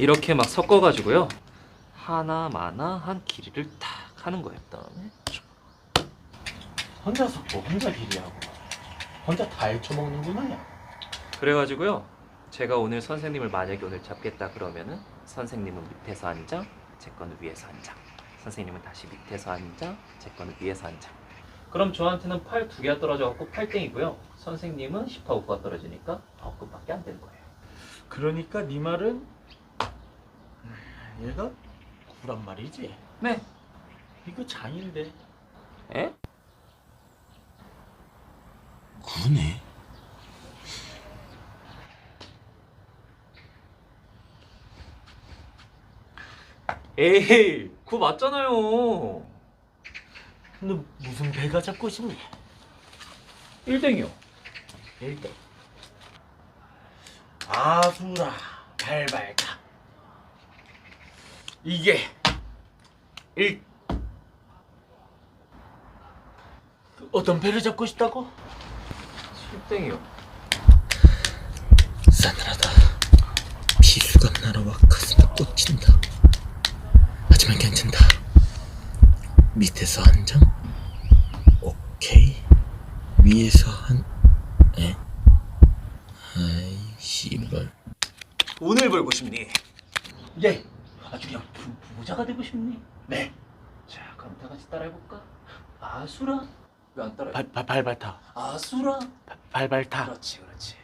이렇게 막 섞어가지고요. 하나마나 한 길이를 탁 하는 거예요. 그다음에 혼자 섞고 혼자 비리하고 혼자 다 헤쳐먹는구나 야. 그래가지고요. 제가 오늘 선생님을 만약에 오늘 잡겠다 그러면은 선생님은 밑에서 앉아, 제 거는 위에서 앉아. 선생님은 다시 밑에서 앉아, 제 거는 위에서 앉아. 그럼 저한테는 팔 두 개가 떨어져갖고 8땡이고요. 선생님은 10하 5가 떨어지니까 9급밖에 안 되는 거예요. 그러니까 네 말은 얘가 구란 말이지 네. 이거 장인데 에? 구네 에이, 그거 맞잖아요. 너 무슨 배가 잡고 싶니? 1땡이요. 일대 아수라 발발타 이게 일 어떤 배를 잡고 싶다고? 7땡이요. 싸늘하다 비수가 날아와 가슴에 꽂힌다 하지만 괜찮다 밑에서 한장 오케이 위에서 한 에? 아이 씨발 오늘 벌고 싶니? 예 아주 그냥 부, 부자가 되고 싶니? 네 자, 그럼 다 같이 따라해볼까? 아수라? 왜 안 따라해? 발, 발, 발발타 아수라? 발발타 그렇지, 그렇지.